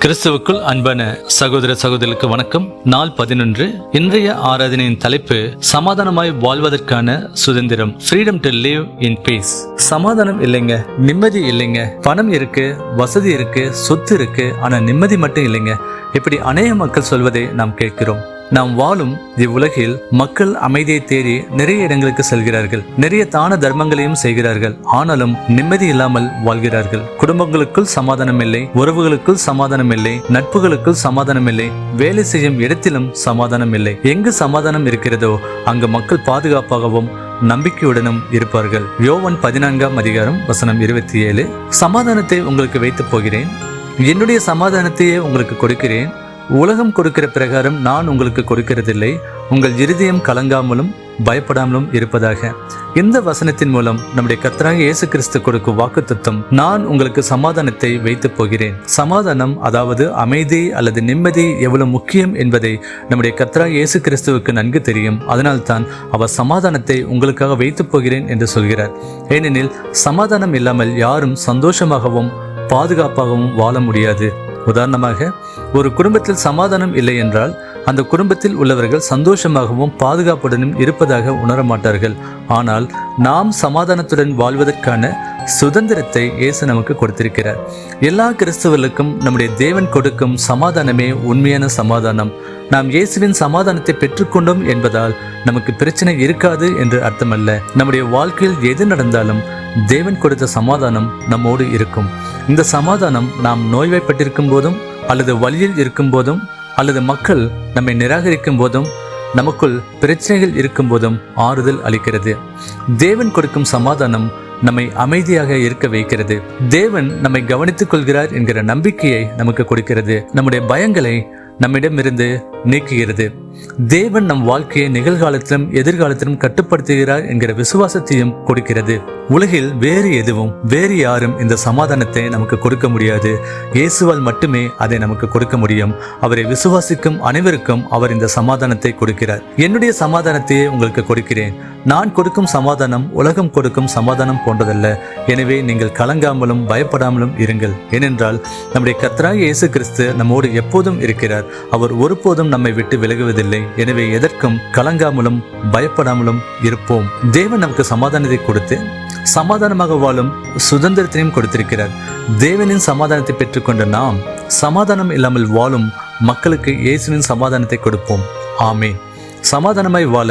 கிறிஸ்துவுக்குள் அன்பான சகோதர சகோதரிகளுக்கு வணக்கம். நாள் பதினொன்று. இன்றைய ஆராதனையின் தலைப்பு சமாதானமாய் வாழ்வதற்கான சுதந்திரம் freedom to live in peace சமாதானம் இல்லைங்க நிம்மதி இல்லைங்க. பணம் இருக்கு வசதி இருக்கு சொத்து இருக்கு ஆனா நிம்மதி மட்டும் இல்லைங்க. இப்படி அநேக மக்கள் சொல்வதை நாம் கேட்கிறோம். நாம் வாழும் இவ்வுலகில் மக்கள் அமைதியை தேடி நிறைய இடங்களுக்கு செல்கிறார்கள். நிறைய தான தர்மங்களையும் செய்கிறார்கள். ஆனாலும் நிம்மதி இல்லாமல் வாழ்கிறார்கள். குடும்பங்களுக்குள் சமாதானம் இல்லை உறவுகளுக்குள் சமாதானம் இல்லை நட்புகளுக்குள் சமாதானம் இல்லை வேலை செய்யும் இடத்திலும் சமாதானம் இல்லை. எங்கு சமாதானம் இருக்கிறதோ அங்கு மக்கள் பாதுகாப்பாகவும் நம்பிக்கையுடனும் இருப்பார்கள். யோவன் பதினான்காம் அதிகாரம் வசனம் இருபத்தி ஏழு. சமாதானத்தை உங்களுக்கு வைத்து போகிறேன். என்னுடைய சமாதானத்தையே உங்களுக்கு கொடுக்கிறேன். உலகம் கொடுக்கிற பிரகாரம் நான் உங்களுக்கு கொடுக்கிறதில்லை. உங்கள் இருதயம் கலங்காமலும் பயப்படாமலும் இருப்பதாக. இந்த வசனத்தின் மூலம் நம்முடைய கத்தராக இயேசு கிறிஸ்து கொடுக்கும் வாக்குத்தத்தம் நான் உங்களுக்கு சமாதானத்தை வைத்து போகிறேன். சமாதானம் அதாவது அமைதி அல்லது நிம்மதி எவ்வளவு முக்கியம் என்பதை நம்முடைய கத்தராக இயேசு கிறிஸ்துவுக்கு நன்கு தெரியும். அதனால்தான் அவர் சமாதானத்தை உங்களுக்காக வைத்து போகிறேன் என்று சொல்கிறார். ஏனெனில் சமாதானம் இல்லாமல் யாரும் சந்தோஷமாகவும் பாதுகாப்பாகவும் வாழ முடியாது. உதாரணமாக ஒரு குடும்பத்தில் சமாதானம் இல்லை என்றால் அந்த குடும்பத்தில் உள்ளவர்கள் சந்தோஷமாகவும் பாதுகாப்புடனும் இருப்பதாக உணர மாட்டார்கள் ஆனால் நாம் சமாதானத்துடன் வாழ்வதற்கான சுதந்திரத்தை இயேசு நமக்கு கொடுத்திருக்கிறார். எல்லா கிறிஸ்தவர்களுக்கும் நம்முடைய தேவன் கொடுக்கும் சமாதானமே உண்மையான சமாதானம். நாம் இயேசுவின் சமாதானத்தை பெற்றுக்கொண்டோம் என்பதால் நமக்கு பிரச்சனை இருக்காது என்று அர்த்தமல்ல. நம்முடைய வாழ்க்கையில் எது நடந்தாலும் தேவன் கொடுத்த சமாதானம் நம்மோடு இருக்கும். இந்த சமாதானம் நாம் நோய்வாய்ப்பட்டிருக்கும் போதும் அல்லது வழியில் இருக்கும் போதும் அல்லது மக்கள் நம்மை நிராகரிக்கும் போதும் நமக்குள் பிரச்சனைகள் இருக்கும் போதும் ஆறுதல் அளிக்கிறது. தேவன் கொடுக்கும் சமாதானம் நம்மை அமைதியாக இருக்க வைக்கிறது. தேவன் நம்மை கவனித்துக் கொள்கிறார் என்கிற நம்பிக்கையை நமக்கு கொடுக்கிறது. நம்முடைய பயங்களை நம்மிடமிருந்து நீக்குகிறது. தேவன் நம் வாழ்க்கையை நிகழ்காலத்திலும் எதிர்காலத்திலும் கட்டுப்படுத்துகிறார் என்கிற விசுவாசத்தையும் கொடுக்கிறது. உலகில் வேறு எதுவும் வேறு யாரும் இந்த சமாதானத்தை நமக்கு கொடுக்க முடியாது. இயேசுவால் மட்டுமே அதை நமக்கு கொடுக்க முடியும். அவரை விசுவாசிக்கும் அனைவருக்கும் அவர் இந்த சமாதானத்தை கொடுக்கிறார். என்னுடைய சமாதானத்தையே உங்களுக்கு கொடுக்கிறேன். நான் கொடுக்கும் சமாதானம் உலகம் கொடுக்கும் சமாதானம் போன்றதல்ல. எனவே நீங்கள் கலங்காமலும் பயப்படாமலும் இருங்கள். ஏனென்றால் நம்முடைய கர்த்தராக இயேசு கிறிஸ்து நம்மோடு எப்போதும் இருக்கிறார். அவர் ஒருபோதும் நம்மை விட்டு விலகுவதில்லை. எனவே எதற்கும் கலங்காமலும் பயப்படாமலும் இருப்போம். தேவன் நமக்கு சமாதானத்தை கொடுத்து சமாதானமாக வாழும் சுதந்திரத்தையும் கொடுத்திருக்கிறார். தேவனின் சமாதானத்தை பெற்றுக்கொண்ட நாம் சமாதானம் இல்லாமல் வாழும் மக்களுக்கு இயேசுவின் சமாதானத்தை கொடுப்போம். ஆமே சமாதானமாய் வாழ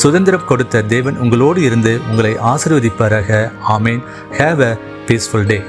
சுதந்திரம் கொடுத்த தேவன் உங்களோடு இருந்து உங்களை ஆசிர்வதிப்பாராக. ஆமேன். Have a peaceful day